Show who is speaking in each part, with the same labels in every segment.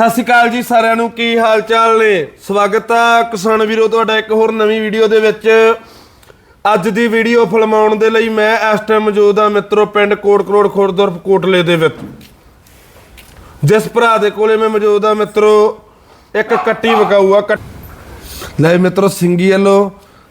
Speaker 1: ਸਤਿ ਸ਼੍ਰੀ ਅਕਾਲ ਜੀ ਸਾਰਿਆਂ ਨੂੰ, ਕੀ ਹਾਲ ਚਾਲ ਨੇ? ਸਵਾਗਤ ਆ ਕਿਸਾਨ ਵੀਰੋ ਤੁਹਾਡਾ ਇੱਕ ਹੋਰ ਨਵੀਂ ਵੀਡੀਓ ਦੇ ਵਿੱਚ। ਅੱਜ ਦੀ ਵੀਡੀਓ ਫਿਲਮਾਉਣ ਦੇ ਲਈ ਮੈਂ ਇਸ ਟਾਈਮ ਮੌਜੂਦ ਆ ਮਿੱਤਰੋ ਪਿੰਡ ਕੋਟ ਕਰੋੜ ਖੁਰਦੁਰਫ ਕੋਟਲੇ ਦੇ ਵਿੱਚ। ਜਿਸ ਭਰਾ ਦੇ ਕੋਲੇ ਮੈਂ ਮੌਜੂਦ ਆ ਮਿੱਤਰੋ, ਇੱਕ ਕੱਟੀ ਵਕਾਊ ਆ ਕੱਟ- ਲੈ ਮਿੱਤਰੋ ਸਿੰਗੀ ਵੱਲੋਂ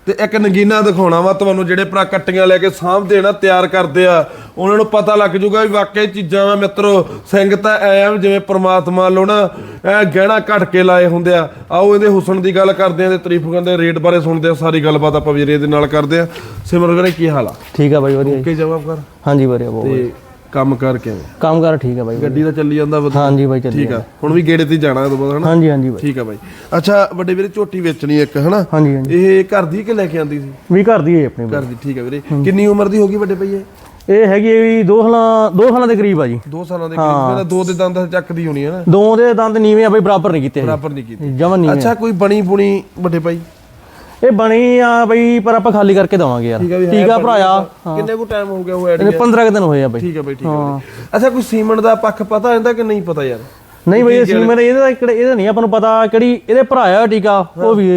Speaker 1: ਤੇ ਇੱਕ ਨਗੀਨਾ ਦਿਖਾਉਣਾ ਵਾ ਤੁਹਾਨੂੰ ਜਿਹੜੇ ਭਰਾ ਕੱਟੀਆਂ ਲੈ ਕੇ ਸਾਂਭਦੇ ਨਾ ਤਿਆਰ ਕਰਦੇ ਆ। ਉਹਨਾਂ ਨੂੰ ਪਤਾ ਲੱਗ ਜੂਗਾ ਵੀ ਵਾਕਈ ਚੀਜ਼ਾਂ ਵਾ ਮਿੱਤਰੋ ਸਿੰਘ ਤਾਂ ਐ ਜਿਵੇਂ ਪ੍ਰਮਾਤਮਾ ਵੱਲੋਂ ਨਾ ਐ ਗਹਿਣਾ ਘਟ ਕੇ ਲਾਏ ਹੁੰਦੇ ਆ। ਆਓ ਇਹਦੇ ਹੁਸਨ ਦੀ ਗੱਲ ਕਰਦੇ ਆ ਤੇ ਤਾਰੀਫ ਕਰਦੇ ਆ ਰੇਟ ਬਾਰੇ ਸੁਣਦੇ ਆ ਸਾਰੀ ਗੱਲਬਾਤ ਆਪਾਂ ਵੀਰੇ ਦੇ ਨਾਲ ਕਰਦੇ ਆ। ਸਿਮਰ ਵੀਰੇ ਕੀ ਹਾਲ ਆ?
Speaker 2: ਠੀਕ ਆ ਬਾਈ ਵਧੀਆ।
Speaker 1: ਓਕੇ ਜਵਾਬ ਕਰ।
Speaker 2: ਹਾਂਜੀ ਵਧੀਆ ਬਹੁਤ
Speaker 1: ਤੇ ਕੰਮ ਕਰ ਕਿਵੇਂ
Speaker 2: ਕੰਮ ਕਰ ਠੀਕ ਆ ਬਾਈ
Speaker 1: ਗੱਡੀ ਤਾਂ ਚੱਲੀ ਜਾਂਦਾ ਵਧੀਆ।
Speaker 2: ਹਾਂਜੀ ਬਾਈ ਚੱਲੀ
Speaker 1: ਠੀਕ ਆ। ਹੁਣ ਵੀ ਗੇੜੇ ਤੇ ਹੀ ਜਾਣਾ ਤੋਂ ਬਾਅਦ ਹਨਾ?
Speaker 2: ਹਾਂਜੀ ਹਾਂਜੀ ਬਾਈ।
Speaker 1: ਠੀਕ ਆ ਬਾਈ। ਅੱਛਾ ਵੱਡੇ ਵੀਰੇ ਝੋਟੀ ਵੇਚਣੀ ਇੱਕ ਹਨਾ?
Speaker 2: ਹਾਂਜੀ ਹਾਂਜੀ।
Speaker 1: ਇਹ ਘਰ ਦੀ ਕਿ ਲੈ ਕੇ ਆਂਦੀ ਸੀ?
Speaker 2: ਵੀ ਘਰ ਦੀ ਹੈ ਆਪਣੀ ਬਾਈ।
Speaker 1: ਘਰ ਦੀ ਠੀਕ ਆ ਵੀਰੇ। ਕਿੰਨੀ ਉਮਰ ਦੀ ਹੋਗੀ ਵੱਡੇ ਭਈਏ?
Speaker 2: ਇਹ ਹੈਗੀ ਹੈ ਵੀ ਦੋ ਸਾਲਾਂ ਦੋ ਸਾਲਾਂ ਦੇ ਕਰੀਬ ਆ ਜੀ।
Speaker 1: 2 ਸਾਲਾਂ ਦੇ ਕਰੀਬ। ਮੇਰਾ ਦੋ ਦੇ ਦੰਦ ਚੱਕਦੀ ਹੋਣੀ ਹੈ ਨਾ।
Speaker 2: ਦੋ ਦੇ ਦੰਦ ਨੀਵੇਂ ਆ ਬਾਈ ਬਰਾਬਰ ਨਹੀਂ ਕੀਤੇ
Speaker 1: ਬਰਾਬਰ ਨਹੀਂ ਕੀਤੀ।
Speaker 2: ਜਮਨ ਨੀਵੇਂ
Speaker 1: ਅੱਛਾ ਕੋਈ ਬਣੀ ਬੁਣੀ ਵੱਡੇ ਭਾਈ?
Speaker 2: ਇਹ ਬਣੀ ਆ ਬਾਈ ਪਰ ਆਪਾਂ ਖਾਲੀ ਕਰਕੇ ਦਵਾਂਗੇ ਯਾਰ।
Speaker 1: ਬਣੀ
Speaker 2: ਭਰਾਇਆ
Speaker 1: ਕਿੰਨੇ ਕੋ ਟਾਈਮ ਹੋ ਗਿਆ ਉਹ ਆਈਡੀਆ
Speaker 2: 15 ਕੁ ਦਿਨ ਹੋਏ ਆ ਬਾਈ।
Speaker 1: ਠੀਕ ਆ ਬਾਈ ਠੀਕ ਆ। ਅੱਛਾ ਕੋਈ ਸੀਮਨ ਦਾ ਪੱਖ ਪਤਾ ਇਹਦਾ ਕਿ ਨਹੀਂ ਪਤਾ ਯਾਰ?
Speaker 2: ਨਹੀਂ ਬਾਈ ਅਸੀਂ ਮੇਰੇ ਇਹਦਾ ਕਿਹੜੇ ਇਹਦਾ ਨਹੀਂ ਆਪਾਂ ਨੂੰ ਪਤਾ ਕਿਹੜੀ ਇਹਦੇ ਭਰਾ ਆ ਟੀਕਾ ਉਹ ਵੀ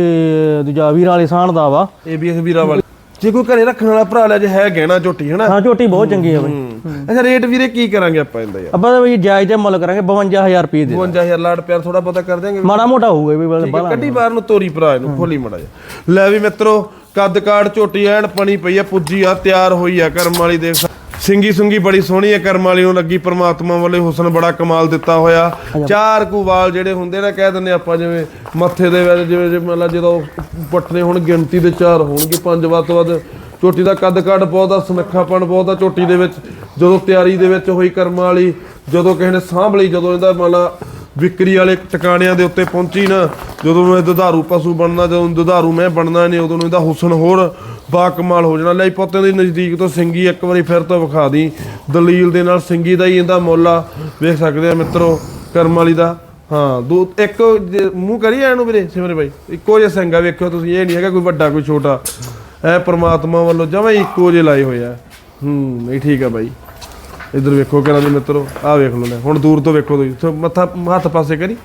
Speaker 2: ਦੂਜਾ ਵੀਰ ਵਾਲੇ ਸਾਣ ਦਾ ਵਾ।
Speaker 1: ਏਬੀਐਸ ਵੀਰਾ ਵਾਲੇ ਜੇ ਕੋਈ ਘਰੇ ਰੱਖਣ ਵਾਲਾ ਭਰਾ ਲੈ ਜੇ ਹੈ ਗਹਿਣਾ ਝੋਟੀ ਹਨਾ?
Speaker 2: ਹਾਂ ਝੋਟੀ ਬਹੁਤ ਚੰਗੀ ਆ ਬਾਈ।
Speaker 1: ਹੂੰ। ਅੱਛਾ ਰੇਟ ਵੀਰੇ ਕੀ ਕਰਾਂਗੇ ਆਪਾਂ ਇਹਦਾ ਯਾਰ?
Speaker 2: ਆਪਾਂ ਤਾਂ ਬਾਈ ਜਾਇਜ਼ ਤੇ ਮੁੱਲ ਕਰਾਂਗੇ 52000 ਰੁਪਏ ਦੇ
Speaker 1: 55000 ਲਾੜ ਪਿਆਰ ਥੋੜਾ ਪਤਾ ਕਰ ਦਿਆਂਗੇ
Speaker 2: ਮਾੜਾ ਮੋਟਾ ਹੋਊਗਾ ਵੀ ਬਾਈ
Speaker 1: ਠੀਕ ਹੈ ਕੱਢੀ ਬਾਹਰ ਨੂੰ ਤੋਰੀ ਭਰਾ ਇਹਨੂੰ ਖੋਲੀ ਮੜਾ ਜਾ ਲੈ ਵੀ ਮਿੱਤਰੋ ਕੱਦ ਕਾੜ ਝੋਟੀ ਐਨ ਪਣੀ ਪਈ ਆ ਪੁੱਜੀ ਆ ਤਿਆਰ ਹੋਈ ਆ ਕਰਮ ਵਾਲੀ ਦੇਖ ਸਕ- ਸਿੰਗੀ ਸੁੰਗੀ ਬੜੀ ਸੋਹਣੀ ਆ ਕਰਮ ਵਾਲੀ ਨੂੰ ਲੱਗੀ ਪ੍ਰਮਾਤਮਾ ਵੱਲੋਂ ਹੁਸਨ ਬੜਾ ਕਮਾਲ ਦਿੱਤਾ ਹੋਇਆ। ਚਾਰ ਕੁ ਵਾਲ ਜਿਹੜੇ ਹੁੰਦੇ ਨੇ ਕਹਿ ਦਿੰਦੇ ਆਪਾਂ ਜਿਵੇਂ ਮੱਥੇ ਦੇ ਵਿੱਚ ਜਿਵੇਂ ਜਿਵੇਂ ਮਤਲਬ ਜਦੋਂ ਪੱਟਨੇ ਹੁਣ ਗਿਣਤੀ ਦੇ ਚਾਰ ਹੋਣਗੇ ਪੰਜ ਵੱਧ ਤੋਂ ਵੱਧ ਝੋਟੀ ਦਾ ਕੱਦ ਕਾੜ ਬਹੁਤ ਆ ਸੁਨੱਖਾਪਣ ਬਹੁਤ ਆ ਝੋਟੀ ਦੇ ਵਿੱਚ ਜਦੋਂ ਤਿਆਰੀ ਦੇ ਵਿੱਚ ਹੋਈ ਕਰਮ ਵਾਲੀ ਜਦੋਂ ਕਿਸੇ ਨੇ ਸਾਂਭ ਲਈ ਜਦੋਂ ਇਹਦਾ ਮਤਲਬ ਵਿਕਰੀ ਵਾਲੇ ਟਿਕਾਣਿਆਂ ਦੇ ਉੱਤੇ ਪਹੁੰਚੀ ਨਾ ਜਦੋਂ ਇਹ ਦੁਧਾਰੂ ਪਸ਼ੂ ਬਣਨਾ ਜਦੋਂ ਦੁਧਾਰੂ ਮੈਂ ਬਣਨਾ ਨੇ ਉਦੋਂ ਇਹਦਾ ਹੁਸਨ ਹੋਰ ਬਾ ਕਮਾਲ ਹੋ ਜਾਣਾ। ਲੈ ਪੋਤੇ ਦੇ ਨਜ਼ਦੀਕ ਤੋਂ ਸਿੰਗੀ ਇੱਕ ਵਾਰੀ ਫਿਰ ਤੋਂ ਵਿਖਾ ਦੀ। ਦਲੀਲ ਦੇ ਨਾਲ ਸਿੰਗੀ ਦਾ ਹੀ ਇਹਦਾ ਮੁੱਲ ਆ। ਵੇਖ ਸਕਦੇ ਆ ਮਿੱਤਰੋ, ਕਰਮ ਵਾਲੀ ਦਾ। ਹਾਂ, ਦੋ, ਇੱਕ ਜੇ ਮੂੰਹ ਕਰੀ ਇਹਨੂੰ ਵੀਰੇ ਸਿਮਰੇ ਬਾਈ। ਇੱਕੋ ਜਿਹਾ ਸਿੰਗਾ ਵੇਖਿਓ ਤੁਸੀਂ, ਇਹ ਨਹੀਂ ਹੈਗਾ ਕੋਈ ਵੱਡਾ, ਕੋਈ ਛੋਟਾ। ਇਹ ਪ੍ਰਮਾਤਮਾ ਵੱਲੋਂ ਜਮਾਂ ਇੱਕੋ ਜਿਹੇ ਲਾਏ ਹੋਏ ਆ। ਹੂੰ, ਨਹੀਂ ਠੀਕ ਆ ਬਾਈ। ਇਧਰ ਵੇਖੋ ਕਿਹਨਾਂ ਦੇ ਮਿੱਤਰੋ, ਆਹ ਵੇਖ ਲਓ ਲੈ। ਹੁਣ ਦੂਰ ਤੋਂ ਵੇਖੋ ਤੁਸੀਂ। ਮੱਥਾ, ਹੱਥ ਪਾਸੇ ਕਰੀ।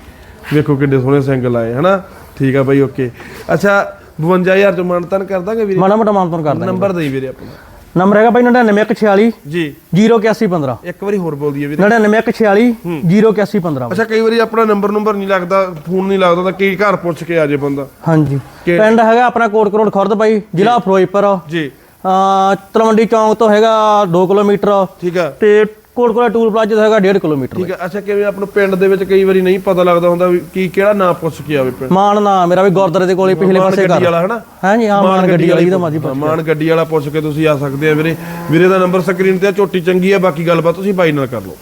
Speaker 1: ਵੇਖੋ ਕਿੰਨੇ ਸੋਹਣੇ ਸਿੰਗਲ ਆਏ ਹਨਾ? ਠੀਕ ਆ ਬਾਈ, ਓਕੇ। ਅੱਛਾ 52000 ਚ ਮਾਨਤਨ ਕਰ ਦਾਂਗੇ ਵੀਰੇ।
Speaker 2: ਮਾੜਾ ਮੋਟਾ ਮਾਨਤਨ ਕਰ ਦਾਂਗੇ
Speaker 1: ਨੰਬਰ ਦੇਈ ਵੀਰੇ ਆਪਣਾ।
Speaker 2: ਨੰਬਰ ਹੈਗਾ ਬਾਈ 99146
Speaker 1: ਜੀ।
Speaker 2: 08115
Speaker 1: ਇੱਕ ਵਾਰੀ ਹੋਰ ਬੋਲ ਦਈਏ ਵੀਰੇ।
Speaker 2: 99146 08115
Speaker 1: ਅੱਛਾ ਕਈ ਵਾਰੀ ਆਪਣਾ ਨੰਬਰ ਨੰਬਰ ਨਹੀਂ ਲੱਗਦਾ ਫੋਨ ਨਹੀਂ ਲੱਗਦਾ ਤਾਂ ਕਈ ਘਰ ਪੁੱਛ ਕੇ ਆ ਜੇ ਬੰਦਾ।
Speaker 2: ਹਾਂਜੀ।
Speaker 1: ਕਿ-
Speaker 2: ਪਿੰਡ ਹੈਗਾ ਆਪਣਾ ਕੋਟ ਕਰੋੜ ਖੁਰਦ ਬਾਈ ਜ਼ਿਲ੍ਹਾ ਫਿਰੋਜ਼ਪੁਰ।
Speaker 1: ਜੀ।
Speaker 2: ਤਲਵੰਡੀ ਚੌਂਕ ਤੋਂ ਹੈਗਾ 2 ਕਿਲੋਮੀਟਰ।
Speaker 1: ਠੀਕ ਆ।
Speaker 2: ਤੇ ਕੋਟ ਕੋਲਾ ਟੂਲ ਪਲਾਜ਼ਾ ਹੈਗਾ 1.5 ਕਿਲੋਮੀਟਰ
Speaker 1: ਠੀਕ ਆ ਅੱਛਾ ਕਿਵੇਂ ਆਪਣਾ ਪਿੰਡ ਦੇ ਵਿੱਚ ਕਈ ਵਾਰੀ ਨਹੀਂ ਪਤਾ ਲੱਗਦਾ ਹੁੰਦਾ ਵੀ ਕੀ ਕਿਹੜਾ ਨਾਂ ਪੁੱਛ ਕੇ ਆਵੇ ਪਿੰਡ?
Speaker 2: ਮਾਨ ਨਾ ਮੇਰਾ ਵੀ ਗੁਰਦਾਰੇ ਦੇ ਕੋਲੇ ਪਿਛਲੇ ਪਾਸੇ
Speaker 1: ਗੱਡੀ
Speaker 2: ਘਰ
Speaker 1: ਵਾਲਾ ਹਨਾ?
Speaker 2: ਹਾਂਜੀ ਹਾਂ ਮਾਨ ਗੱਡੀ ਵਾਲੀ ਦਾ ਮਾਜੀ
Speaker 1: ਹਾਂ, ਮਾਨ ਗੱਡੀ ਵਾਲਾ ਪੁੱਛ ਕੇ ਤੁਸੀਂ ਆ ਸਕਦੇ ਆ ਵੀਰੇ। ਵੀਰੇ ਦਾ ਨੰਬਰ ਸਕਰੀਨ ਤੇ ਆ ਝੋਟੀ ਚੰਗੀ ਆ ਬਾਕੀ ਗੱਲਬਾਤ ਤੁਸੀਂ ਬਾਈ ਨਾਲ ਕਰ ਲਓ।